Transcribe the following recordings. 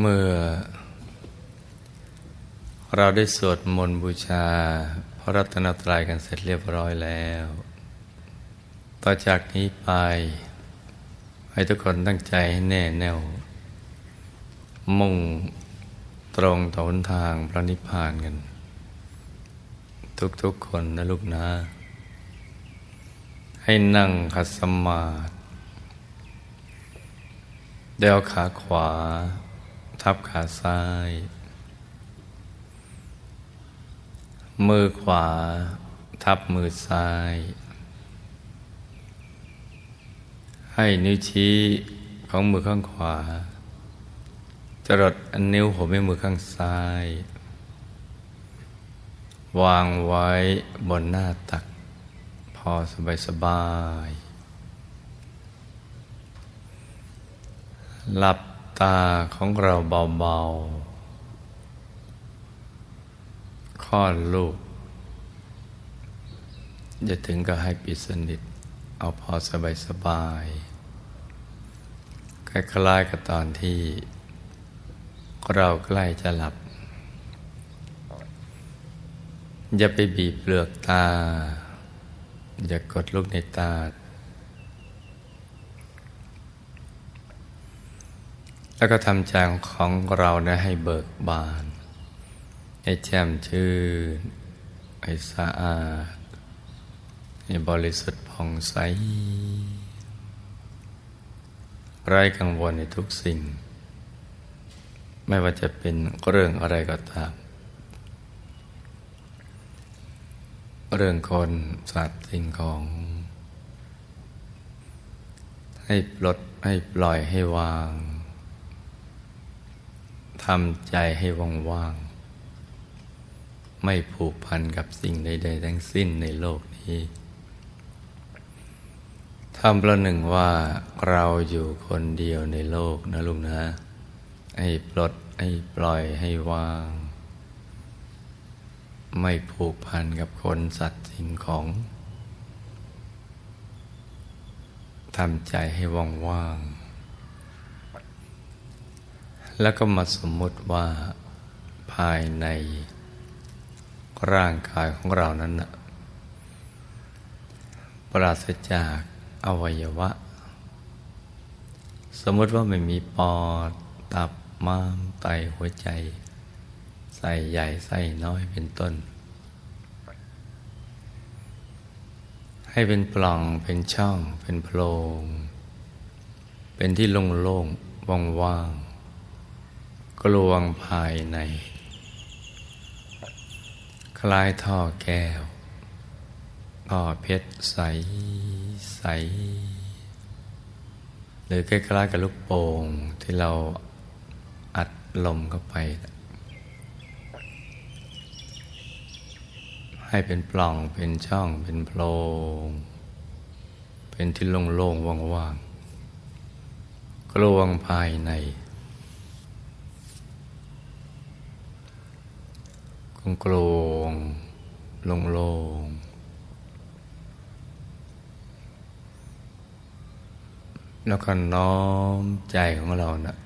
เมื่อ เราได้สวดมนต์บูชา พระรัตนตรัยกันเสร็จเรียบร้อยแล้ว ต่อจากนี้ไป ให้ทุกคนตั้งใจให้แน่แน่ว มุ่งตรงต่อหนทางพระนิพพานกัน ทุกๆคนนะลูกนะ ให้นั่งขัดสมาธิเดวขาขวา ทับขาซ้าย มือขวา ทับมือซ้าย ให้นิ้วชี้ของมือข้างขวา จรดอันนิ้วหัวแม่มือข้างซ้าย วางไว้บนหน้าตัก พอสบายสบาย หลับ ตาของเราเบาๆคลอดลูกจะถึงก็ให้ปิดสนิท เอาพอสบายสบายคล้ายๆกับตอนที่ เราใกล้จะหลับ อย่าไปบีบเปลือกตา อย่ากดลูกในตา แล้วก็ทำใจของเรานะให้เบิกบาน ให้แจ่มชื่น ให้สะอาด ให้บริสุทธิ์ผ่องใส ไร้กังวลในทุกสิ่ง ไม่ว่าจะเป็นเรื่องอะไรก็ตาม เรื่องคนสัตว์สิ่งของ ให้ปลดให้ปล่อยให้วาง ทำใจให้ว่างๆ ไม่ผูกพันกับสิ่งใด ๆ ทั้งสิ้นในโลกนี้ทำประหนึ่งว่าเราอยู่คนเดียวในโลกนะลุงนะ ให้ปลดให้ปล่อยให้วาง ไม่ผูกพันกับคนสัตว์สิ่งของทำใจให้ว่างๆ แล้วก็มาสมมติว่าภายในร่างกายของเรานั้นนะปราศจากอวัยวะ สมมติว่าไม่มีปอด ตับม้ามไตหัวใจ ใส่ใหญ่ใส่น้อยเป็นต้น ให้เป็นปล่องเป็นช่อง เป็นโพรง เป็นที่โล่งๆว่างๆ กลวงภายใน คล้ายท่อแก้ว ท่อเพชรใสใส หรือใกล้ๆกับลูกโป่งที่เราอัดลมเข้าไป ให้เป็นปล่องเป็นช่องเป็นโพรง เป็นที่โล่งๆว่างๆกลวงภายใน กลงกลงโล่งแล้วก็น้อมใจของเรานะ่ะ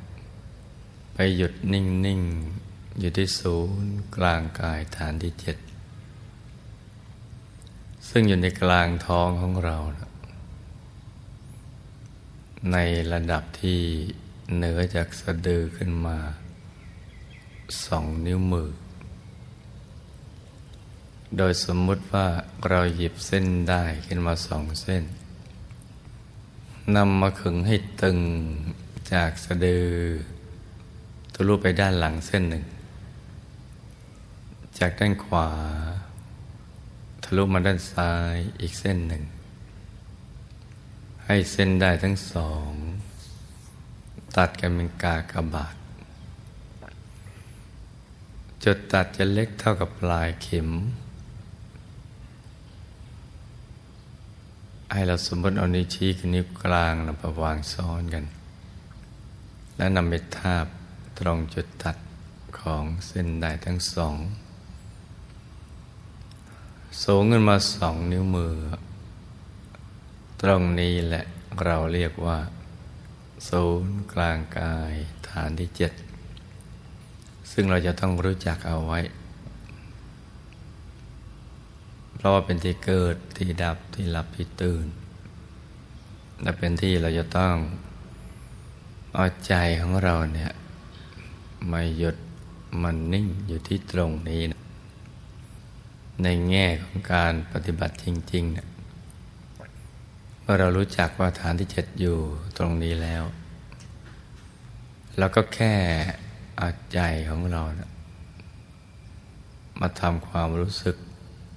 ไปหยุดนิ่งๆอยู่ที่ศูนย์กลางกายฐานที่เจ็ด ซึ่งอยู่ในกลางท้องของเรานะในระดับที่เหนือจากสะดือขึ้นมาสองนิ้วมือ โดยสมมุติว่าเราหยิบเส้นได้ขึ้นมาสองเส้นนำมาขึงให้ตึงจากสะดือทะลุไปด้านหลังเส้นหนึ่ง จากด้านขวา ทะลุมาด้านซ้ายอีกเส้นหนึ่ง ให้เส้นได้ทั้งสอง ตัดกันเป็นกากบาทจุดตัดจะเล็กเท่ากับปลายเข็ม ให้เราสมมติเอานิ้วชี้กับนิ้วกลางนำไปวางซ้อนกัน แล้วนำไปทาบตรงจุดตัดของเส้นได้ทั้งสอง สูงขึ้นมาสองนิ้วมือ ตรงนี้แหละเราเรียกว่า ศูนย์กลางกายฐานที่เจ็ดซึ่งเราจะต้องรู้จักเอาไว้ เพ ราะว่าเป็นที่เกิดที่ดับที่หลับที่ตื่น และเป็นที่เราจะต้องเอาใจของเราเนี่ยมาหยุดมันนิ่งอยู่ที่ตรงนี้นะในแง่ของการปฏิบัติจริงๆเนี่ยเมื่อเรารู้จักว่าฐานที่เจ็ดอยู่ตรงนี้แล้ว เราก็แค่เอาใจของเรานะมาทำความรู้สึก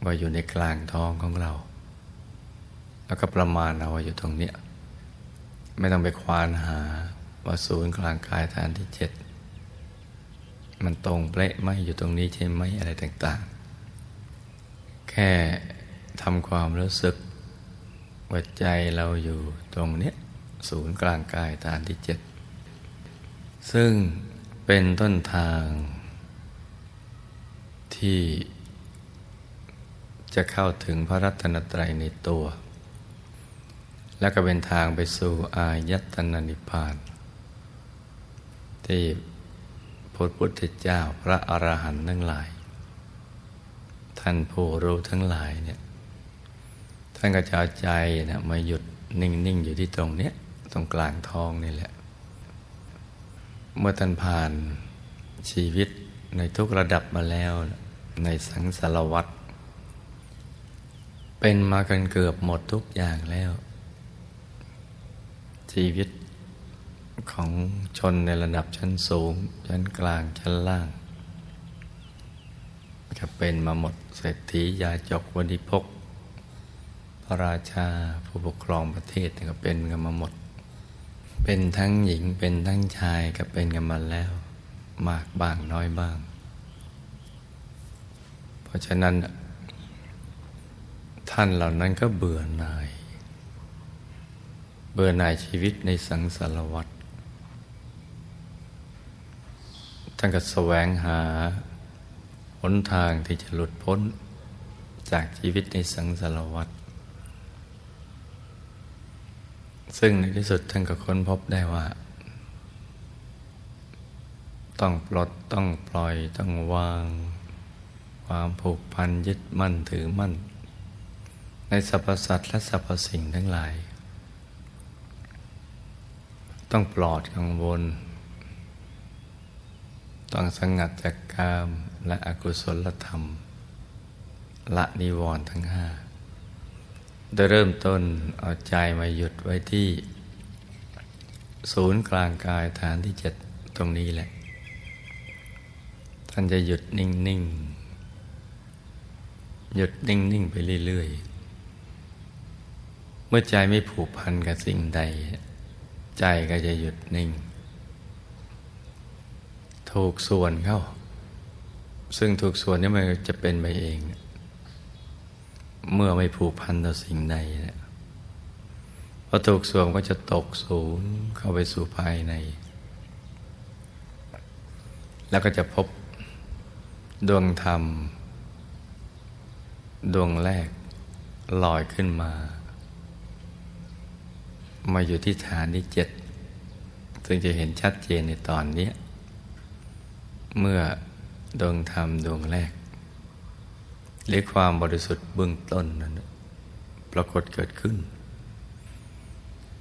ว่าอยู่ในกลางท้องของเรา แล้วก็ประมาณเอาว่าอยู่ตรงเนี้ยไม่ต้องไปควานหาว่าศูนย์กลางกายฐานที่เจ็ดมันตรงเป๊ะไหมอยู่ตรงนี้ใช่ไหมอะไรต่างๆ แค่ทำความรู้สึกว่าใจเราอยู่ตรงเนี้ยศูนย์กลางกายฐานที่เจ็ดซึ่งเป็นต้นทางที่ จะเข้าถึงพระรัตนตรัยในตัว และก็เป็นทางไปสู่อายตนะนิพพาน ที่พระพุทธเจ้าพระอรหันต์ทั้งหลาย ท่านผู้รู้ทั้งหลายเนี่ยท่านก็จะเอาใจนะมาหยุดนิ่ง ๆ อยู่ที่ตรงเนี้ยตรงกลางท้องนี่แหละ เมื่อท่านผ่านชีวิตในทุกระดับมาแล้ว ในสังสารวัตร เป็นมากันเกือบหมดทุกอย่างแล้ว ชีวิตของชนในระดับชั้นสูง ชั้นกลางชั้นล่างจะเป็นมาหมดเศรษฐียาจกวณิพกพระราชาผู้ปกครองประเทศก็เป็นกันมาหมด เป็นทั้งหญิงเป็นทั้งชายก็เป็นกันมาแล้ว มากบ้างน้อยบ้าง เพราะฉะนั้น ท่านเหล่านั้นก็เบื่อหน่าย เบื่อหน่ายชีวิตในสังสารวัฏท่านก็แสวงหาหนทางที่จะหลุดพ้นจากชีวิตในสังสารวัฏซึ่งในที่สุดท่านก็ค้นพบได้ว่า ต้องปลดต้องปล่อยต้องวาง ความผูกพันยึดมั่นถือมั่น ในสรรพสัตว์และสรรพสิ่งทั้งหลาย ต้องปลอดกังวล ต้องสงัดจากกามและอกุศลธรรม ละนิวรณ์ทั้งห้าโดยเริ่มต้นเอาใจมาหยุดไว้ที่ ศูนย์กลางกายฐานที่เจ็ดตรงนี้แหละ ท่านจะหยุดนิ่ง ๆ หยุดนิ่ง ๆ ไปเรื่อย ๆ เมื่อใจไม่ผูกพันกับสิ่งใด ใจก็จะหยุดนิ่ง ถูกส่วนเข้า ซึ่งถูกส่วนนี้มันจะเป็นไปเอง เมื่อไม่ผูกพันต่อสิ่งใดเนี่ยพอถูกส่วนก็จะตกศูนย์เข้าไปสู่ภายใน แล้วก็จะพบดวงธรรม ดวงแรกลอยขึ้นมา มาอยู่ที่ฐานที่เจ็ดซึ่งจะเห็นชัดเจนในตอนนี้ เมื่อดวงธรรมดวงแรก หรือความบริสุทธิ์เบื้องต้นนั้นปรากฏเกิดขึ้น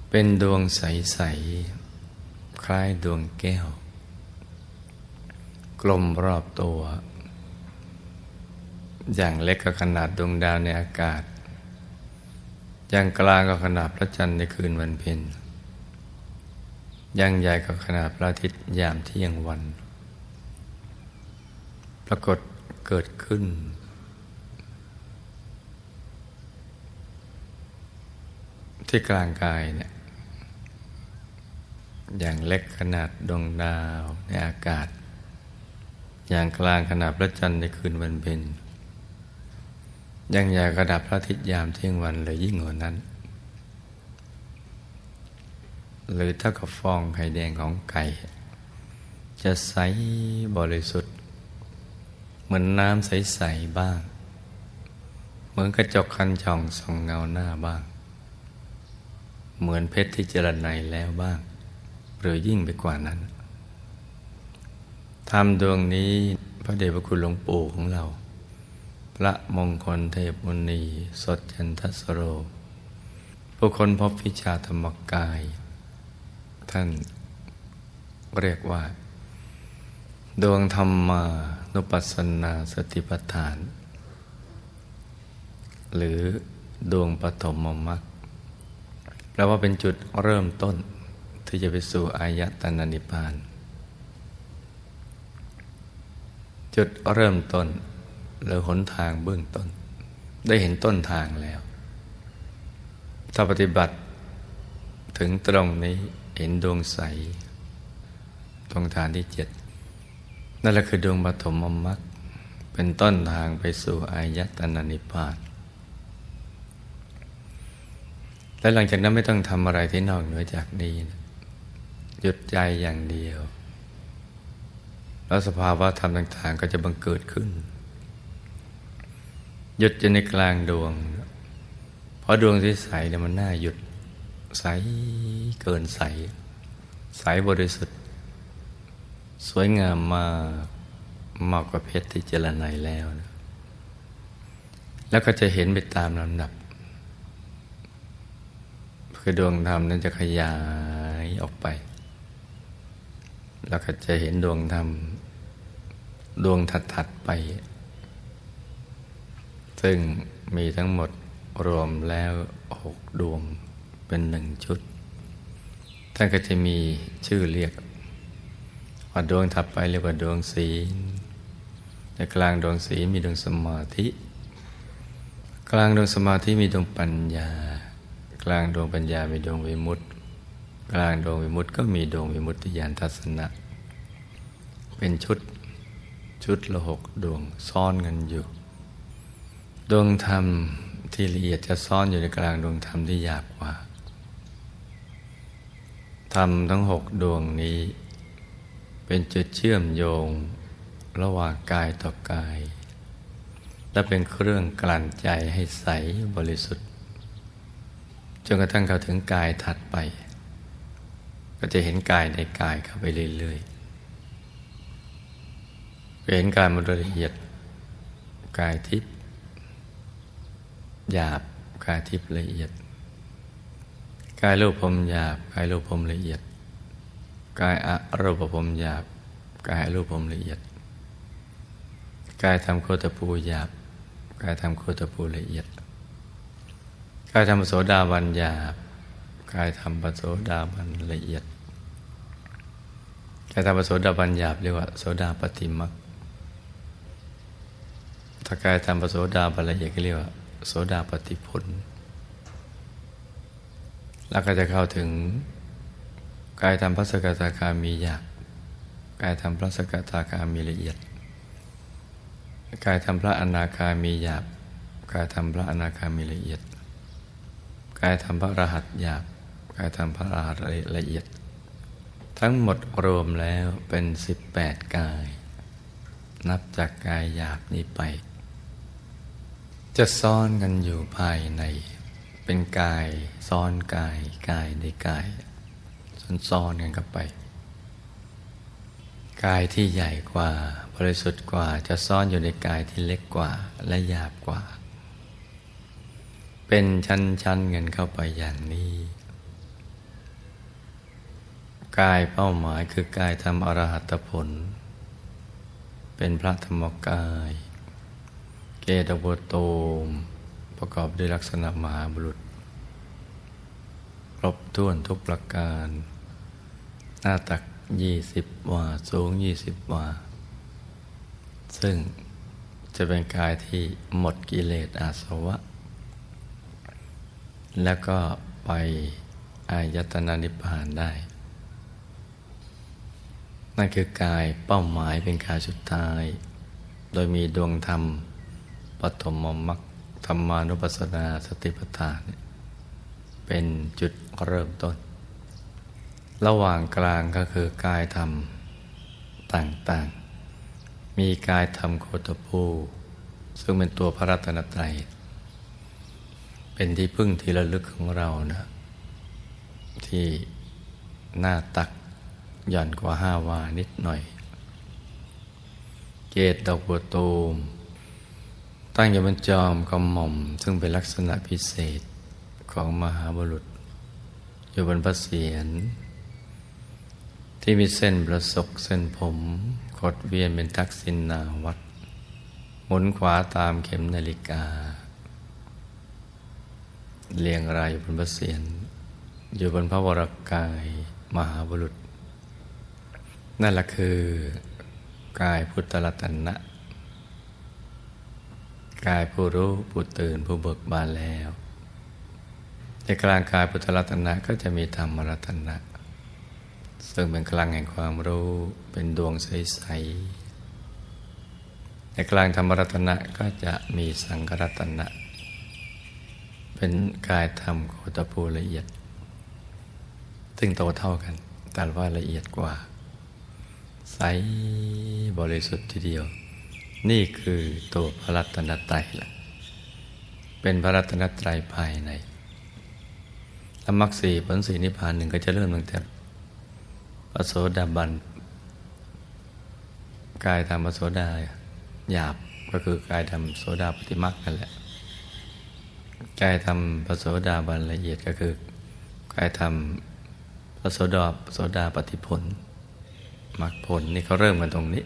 เป็นดวงใส ๆ คล้ายดวงแก้ว กลมรอบตัว อย่างเล็กก็ขนาดดวงดาวในอากาศ อย่างกลางก็ขนาดพระจันทร์ในคืนวันเพ็ญอย่างใหญ่ก็ขนาดพระอาทิตย์ยามเที่ยงวัน ปรากฏเกิดขึ้น ที่กลางกายเนี่ยอย่างเล็กขนาดดวงดาวในอากาศ อย่างกลางขนาดพระจันทร์ในคืนวันเพ็ญ อย่างใหญ่ขนาดพระอาทิตย์ยามเที่ยงวันเลยยิ่งกว่านั้น หรือเท่ากับฟองไข่แดงของไก่ จะใสบริสุทธิ์ เหมือนน้ำใส ๆ บ้าง เหมือนกระจกคันช่องส่องเงาหน้าบ้าง เหมือนเพชรที่เจรไนแล้วบ้าง หรือยิ่งไปกว่านั้นธรรมดวงนี้พระเดชพระคุณหลวงปู่ของเรา พระมงคลเทพมุนีสดจันทสโร ผู้คนพบวิชาธรรมกาย ท่านเรียกว่า ดวงธรรมานุปัสสนาสติปัฏฐาน หรือดวงปฐมมรรคแปลว่าเป็นจุดเริ่มต้นที่จะไปสู่อายตนะนิพพาน จุดเริ่มต้น หรือหนทางเบื้องต้น ได้เห็นต้นทางแล้ว ถ้าปฏิบัติถึงตรงนี้เห็นดวงใสดวงฐานที่เจ็ดนั่นแหละคือดวงปฐมมรรคเป็นต้นทางไปสู่อายตนะนิพพานและหลังจากนั้นไม่ต้องทำอะไรที่นอกเหนือจากนี้นะหยุดใจอย่างเดียว แล้วสภาวะธรรมต่าง ๆ ก็จะบังเกิดขึ้น หยุดอยู่ในกลางดวง เพราะดวงที่ใสเนี่ยมันน่าหยุด ใสเกินใส ใสบริสุทธิ์ สวยงามมากมากกว่าเพชรที่เจรไนแล้วนะแล้วก็จะเห็นไปตามลำดับ คือดวงธรรมนั้นจะขยายออกไป แล้วก็จะเห็นดวงธรรม ดวงถัดๆไป ซึ่งมีทั้งหมดรวมแล้วหกดวงเป็นหนึ่งชุด ท่านก็จะมีชื่อเรียกว่าดวงถัดไปเรียกว่าดวงศีลในกลางดวงศีลมีดวงสมาธิ กลางดวงสมาธิมีดวงปัญญา กลางดวงปัญญามีดวงวิมุตติ กลางดวงวิมุตติก็มีดวงวิมุตติญาณทัศนะ เป็นชุดชุดละหกดวงซ่อนกันอยู่ ดวงธรรมที่ละเอียดจะซ่อนอยู่ในกลางดวงธรรมที่หยาบกว่า ธรรมทั้งหกดวงนี้ เป็นจุดเชื่อมโยงระหว่างกายต่อกาย และเป็นเครื่องกลั่นใจให้ใสบริสุทธิ์ จนกระทั่งเข้าถึงกายถัดไป ก็จะเห็นกายในกายเข้าไปเรื่อยๆเห็นกายมันละเอียดกายทิพย์ หยาบกายทิพย์ละเอียด กายรูปพรมหยาบกายรูปพรมละเอียด กายอรูปพรมหยาบกายรูปพรมละเอียด กายทำโคตปูหยาบกายทำโคตปูละเอียด กายทำโสดาบันหยาบกายทำปโสดาบันละเอียดกายทำปโสดาบันหยาบเรียกว่าโสดาปฏิมักถ้ากายทำปโสดาบันละเอียดก็เรียกว่า โสดาปฏิผล แล้วก็จะเข้าถึงกายทำพระสกทาคามีหยาบกายทำพระสกทาคามีละเอียด กายทำพระอนาคามีหยาบกายทำพระอนาคามีละเอียด กายทำพระรหัสหยาบกายทำพระรหัสละเอียด ทั้งหมดรวมแล้วเป็นสิบแปดกาย นับจากกายหยาบนี้ไป จะซ่อนกันอยู่ภายใน เป็นกายซ้อนกายกายในกายซ้อนๆกันเข้าไป กายที่ใหญ่กว่า บริสุทธิ์กว่าจะซ่อนอยู่ในกายที่เล็กกว่าและหยาบกว่า เป็นชั้นๆเงินเข้าไปอย่างนี้ กายเป้าหมายคือกายทำอรหัตผล เป็นพระธรรมกาย เกตวโตมประกอบด้วยลักษณะมหาบุรุษ ครบถ้วนทุกประการ หน้าตักยี่สิบวา สูงยี่สิบวา ซึ่งจะเป็นกายที่หมดกิเลสอาสวะ แล้วก็ไปอายตนะนิพพานได้ นั่นคือกายเป้าหมายเป็นกายสุดท้าย โดยมีดวงธรรม ปฐมมรรคธรรมานุปัสสนาสติปัฏฐานเป็นจุดเริ่มต้น ระหว่างกลางก็คือกายธรรมต่างๆ มีกายธรรมโคตภูซึ่งเป็นตัวพระรัตนตรัย เป็นที่พึ่งที่ระลึกของเรานะที่หน้าตักหย่อนกว่าห้าวานิดหน่อย เกตดอกบัวตูม ตั้งอยู่บนจอมกระหม่อม ซึ่งเป็นลักษณะพิเศษของมหาบุรุษ อยู่บนพระเศียรที่มีเส้นประศกเส้นผมขดเวียนเป็นทักษิณนาวัดหมุนขวาตามเข็มนาฬิกา เรียงรายอยู่บนพระเศียรอยู่บนพระวรกายมหาบุรุษ นั่นแหละคือกายพุทธรัตนะ กายผู้รู้ผู้ตื่นผู้เบิกบานแล้วในกลางกายพุทธรัตนะก็จะมีธรรมรัตนะ ซึ่งเป็นกลางแห่งความรู้เป็นดวงใสๆในกลางธรรมรัตนะก็จะมีสังขรัตนะ เป็นกายธรรมโคตภูละเอียด ซึ่งโตเท่ากัน แต่ว่าละเอียดกว่า ใสบริสุทธิ์ทีเดียว นี่คือตัวพระรัตนตรัยละเป็นพระรัตนตรัยภายในและมรรคสีผลสีนิพพานหนึ่งก็จะเริ่มตั้งแต่พระโสดาบัน กายธรรมพระโสดาหยาบก็คือกายธรรมโสดาปฏิมรรคนั่นแหละกายธรรมพระโสดาบันละเอียดก็คือกายธรรมพระโสดาโสดาปฏิผลมรรคผลนี่เขาเริ่มกันตรงนี้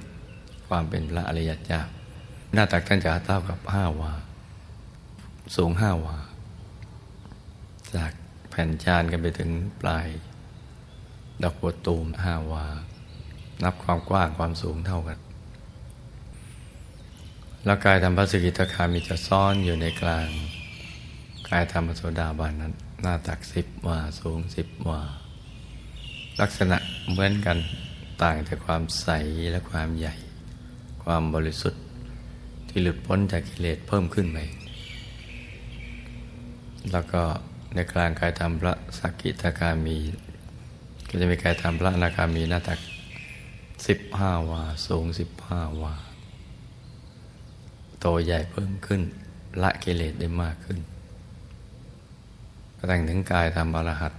ความเป็นพระอริยเจ้า หน้าตักท่านจะเท่ากับห้าวา สูงห้าวา จากแผ่นจานกันไปถึงปลาย ดอกบัวตูมห้าวา นับความกว้างความสูงเท่ากันแล้วกายธรรมพระสกิทาคามีจะซ่อนอยู่ในกลาง กายธรรมโสดาบันนั้น หน้าตักสิบวาสูงสิบวา ลักษณะเหมือนกันต่างแต่ความใสและความใหญ่ ความบริสุทธิ์ที่หลุดพ้นจากกิเลสเพิ่มขึ้นไปแล้วก็ในกลางกายธรรมพระสักกิทาคามี ก็จะมีกายธรรมพระนาคามีหน้าตักสิบห้าวา สูงสิบห้าวา โตใหญ่เพิ่มขึ้น ละกิเลสได้มากขึ้นก็แต่งถึงกายธรรมอรหัต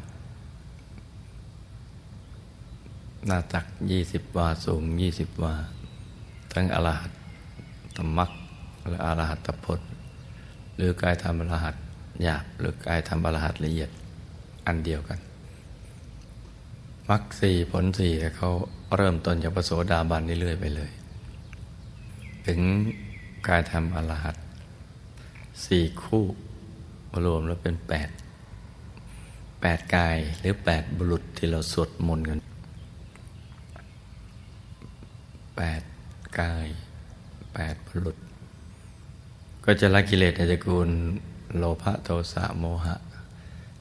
หน้าตักยี่สิบวา สูงยี่สิบวา ทั้งอรหัตตมักและอรหัตตพจน์ หรือกายธรรมอรหัตหยาบหรือกายธรรมอรหัตละเอียดอันเดียวกันมรรคสี่ผลสี่เขาเริ่มต้นจากพระโสดาบันเรื่อยไปเลย ถึงกายธรรมอรหัตสี่คู่รวมแล้วเป็นแปดแปดกายหรือแปดบุรุษที่เราสวดมนต์กันแปด กายแปดบุรุษ ก็จะละกิเลสในตระกูลโลภะโทสะโมหะ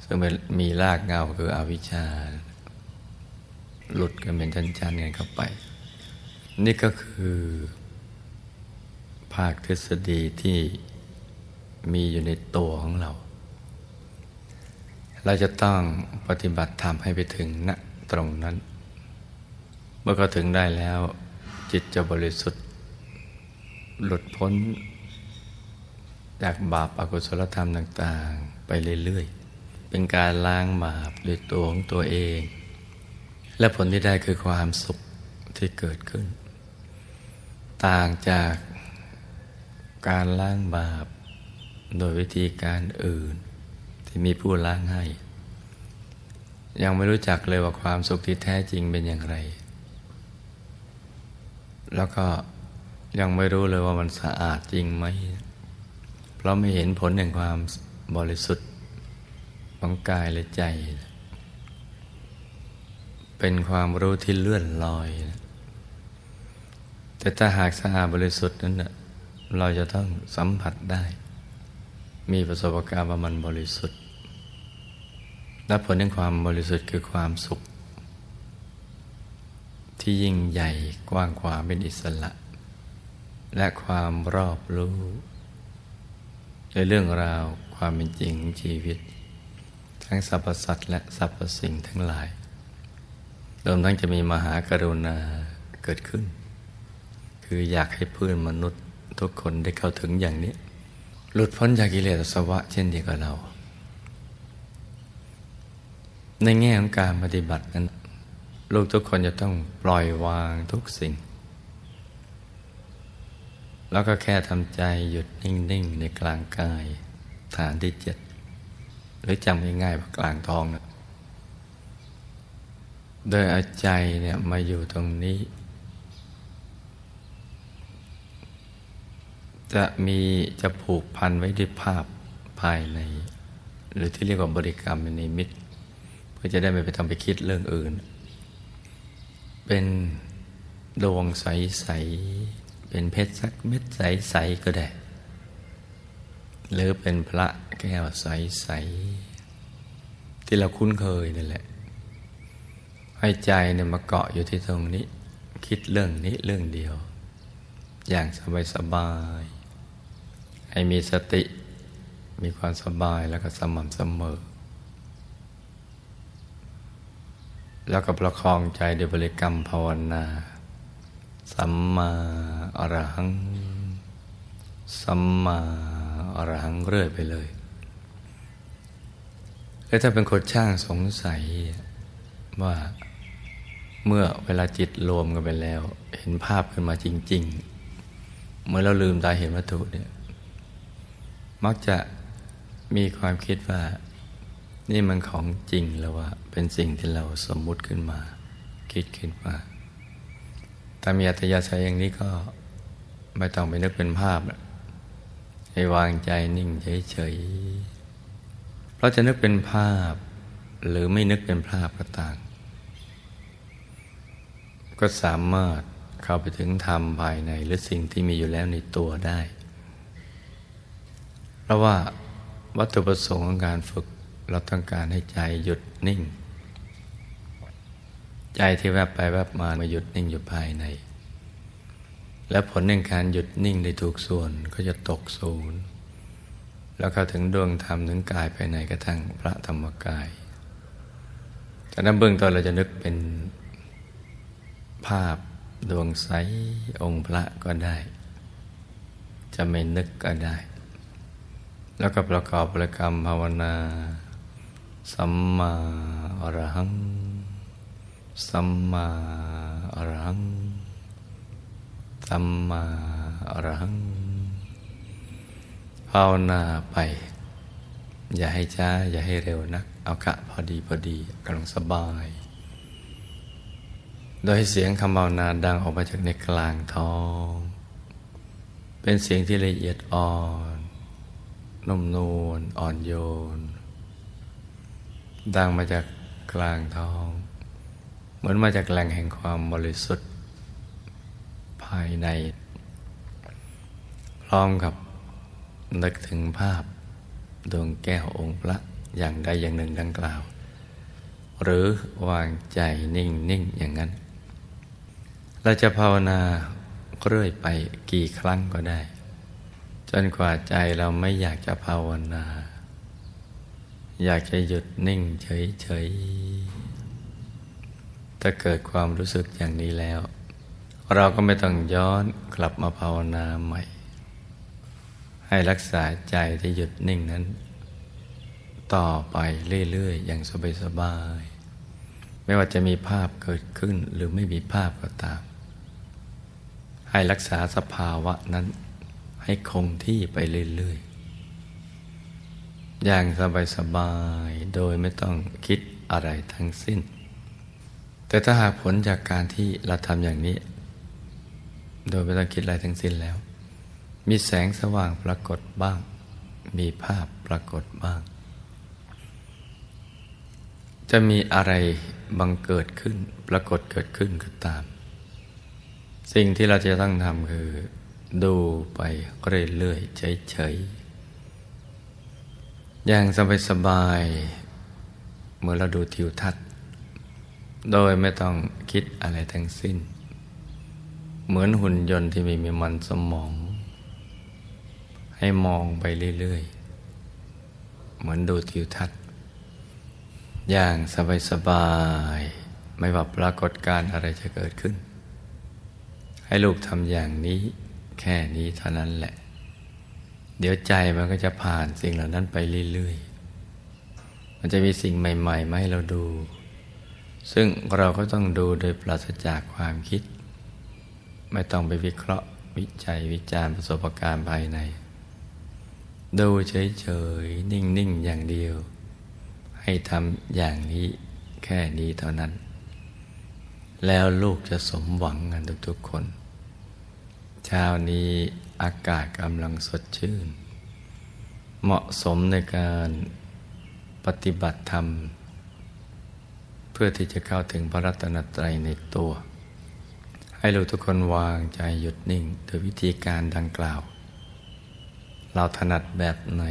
ซึ่งมีรากเงาคืออวิชชา หลุดกันเป็นชั้นๆกันเข้าไป นี่ก็คือ ภาคทฤษฎีที่มีอยู่ในตัวของเรา เราจะต้องปฏิบัติธรรมให้ไปถึงณตรงนั้น เมื่อเขาถึงได้แล้ว จิตจะบริสุทธิ์ หลุดพ้น จากบาปอากุศลธรรมต่าง ๆ ไปเรื่อยๆ เป็นการล้างบาปด้วยตัวของตัวเอง และผลที่ได้คือความสุขที่เกิดขึ้น ต่างจากการล้างบาป โดยวิธีการอื่น ที่มีผู้ล้างให้ ยังไม่รู้จักเลยว่าความสุขที่แท้จริงเป็นอย่างไร แล้วก็ยังไม่รู้เลยว่ามันสะอาดจริงไหม เพราะไม่เห็นผลแห่งความบริสุทธิ์ของกายและใจ เป็นความรู้ที่เลื่อนลอย แต่ถ้าหากสะอาดบริสุทธิ์นั้นเราจะต้องสัมผัสได้ มีประสบการณ์ว่ามันบริสุทธิ์ และผลแห่งความบริสุทธิ์คือความสุข ที่ยิ่งใหญ่กว้างขวางเป็นอิสระ และความรอบรู้ ในเรื่องราวความเป็นจริงชีวิต ทั้งสรรพสัตว์และสรรพสิ่งทั้งหลายรวมทั้งจะมีมหากรุณาเกิดขึ้น คืออยากให้เพื่อนมนุษย์ทุกคนได้เข้าถึงอย่างนี้ หลุดพ้นจากกิเลสอาสวะเช่นเดียวกับเรา ในแง่ของการปฏิบัตินั้น ลูกทุกคนจะต้องปล่อยวางทุกสิ่ง แล้วก็แค่ทำใจหยุดนิ่ง ๆ ในกลางกาย ฐานที่เจ็ด หรือจำง่ายๆว่ากลางท้องนะโดยเอาใจเนี่ยมาอยู่ตรงนี้ จะมีจะผูกพันไว้ด้วยภาพภายใน หรือที่เรียกว่าบริกรรมในมิตร เพื่อจะได้ไม่ไปทำไปคิดเรื่องอื่น เป็นดวงใส ๆ เป็นเพชรสักเม็ดใส ๆ ก็ได้ หรือเป็นพระแก้วใส ๆ ที่เราคุ้นเคยนั่นแหละ ให้ใจเนี่ยมาเกาะอยู่ที่ตรงนี้ คิดเรื่องนี้เรื่องเดียว อย่างสบาย ๆ ให้มีสติ มีความสบายแล้วก็สม่ำเสมอ แล้วก็ประคองใจด้วยบริกรรมภาวนา สัมมาอรหัง สัมมาอรหังเรื่อยไปเลย แล้วถ้าเป็นคนช่างสงสัยว่าเมื่อเวลาจิตรวมกันไปแล้ว เห็นภาพขึ้นมาจริง ๆ เมื่อเราลืมตาเห็นวัตถุเนี่ยมักจะมีความคิดว่า นี่มันของจริงแล้วว่าเป็นสิ่งที่เราสมมุติขึ้นมา คิดขึ้นมาถ้ามีอัตยาศัยอย่างนี้ก็ไม่ต้องไปนึกเป็นภาพให้วางใจนิ่งเฉยๆเพราะจะนึกเป็นภาพ หรือไม่นึกเป็นภาพก็ต่าง ก็สามารถเข้าไปถึงธรรมภายในหรือสิ่งที่มีอยู่แล้วในตัวได้ เพราะว่าวัตถุประสงค์ของการฝึก เราต้องการให้ใจหยุดนิ่ง ใจที่แวบไปแวบมามาหยุดนิ่งอยู่ภายใน และผลในการหยุดนิ่งในถูกส่วนก็จะตกศูนย์แล้วเข้าถึงดวงธรรมถึงกายภายในกระทั่งพระธรรมกายจากนั้นเบื้องต้นเราจะนึกเป็นภาพดวงใสองค์พระก็ได้ จะไม่นึกก็ได้ แล้วก็ประกอบบริกรรมภาวนา สัมมาอรหัง สัมมาอรหัง สัมมาอรหัง ภาวนาไป อย่าให้ช้า อย่าให้เร็วนัก เอากะพอดีพอดีกำลังสบาย โดยเสียงคำภาวนาดังออกมาจากในกลางท้อง เป็นเสียงที่ละเอียดอ่อน นุ่มนวลอ่อนโยน ดังมาจากกลางท้อง เหมือนมาจากแหล่งแห่งความบริสุทธิ์ ภายใน พร้อมกับนึกถึงภาพ ดวงแก้วองค์พระอย่างใดอย่างหนึ่งดังกล่าว หรือวางใจนิ่งนิ่งอย่างนั้น เราจะภาวนาเรื่อยไปกี่ครั้งก็ได้ จนกว่าใจเราไม่อยากจะภาวนา อยากจะหยุดนิ่งเฉยๆ ถ้าเกิดความรู้สึกอย่างนี้แล้ว เราก็ไม่ต้องย้อนกลับมาภาวนาใหม่ ให้รักษาใจที่หยุดนิ่งนั้น ต่อไปเรื่อยๆ อย่างสบายๆ ไม่ว่าจะมีภาพเกิดขึ้นหรือไม่มีภาพก็ตาม ให้รักษาสภาวะนั้นให้คงที่ไปเรื่อยๆ อย่างสบายๆ โดยไม่ต้องคิดอะไรทั้งสิ้น แต่ถ้าหากผลจากการที่เราทำอย่างนี้ โดยไม่ต้องคิดอะไรทั้งสิ้นแล้ว มีแสงสว่างปรากฏบ้าง มีภาพปรากฏบ้าง จะมีอะไรบังเกิดขึ้น ปรากฏเกิดขึ้นก็ตาม สิ่งที่เราจะต้องทำคือ ดูไปเรื่อยๆเฉยๆ อย่างสบายๆเมื่อเราดูทิวทัศน์ โดยไม่ต้องคิดอะไรทั้งสิ้น เหมือนหุ่นยนต์ที่ไม่มีมันสมอง ให้มองไปเรื่อยๆ เหมือนดูทิวทัศน์ อย่างสบายๆไม่ว่าปรากฏการอะไรจะเกิดขึ้น ให้ลูกทำอย่างนี้แค่นี้เท่านั้นแหละ เดี๋ยวใจมันก็จะผ่านสิ่งเหล่านั้นไปเรื่อยๆ มันจะมีสิ่งใหม่ๆมาให้เราดู ซึ่งเราก็ต้องดูโดยปราศจากความคิด ไม่ต้องไปวิเคราะห์วิจัยวิจารณ์ประสบการณ์ภายใน ดูเฉยๆ นิ่งๆ อย่างเดียว ให้ทำอย่างนี้แค่นี้เท่านั้น แล้วลูกจะสมหวังกันทุกๆคน เช้านี้ อากาศกำลังสดชื่น เหมาะสมในการปฏิบัติธรรม เพื่อที่จะเข้าถึงพระรัตนตรัยในตัว ให้ลูกทุกคนวางใจหยุดนิ่งโดยวิธีการดังกล่าว เราถนัดแบบไหน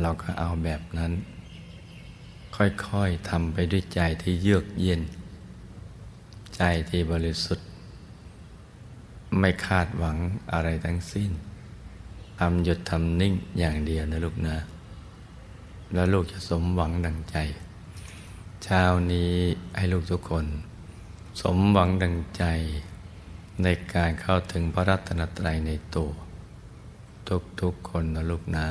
เราก็เอาแบบนั้น ค่อยๆทำไปด้วยใจที่เยือกเย็น ใจที่บริสุทธิ ไม่คาดหวังอะไรทั้งสิ้นทำหยุดทำนิ่งอย่างเดียวนะลูกนะ แล้วลูกจะสมหวังดังใจ เช้านี้ให้ลูกทุกคน สมหวังดังใจ ในการเข้าถึงพระรัตนตรัยในตัว ทุกๆคนนะลูกนะ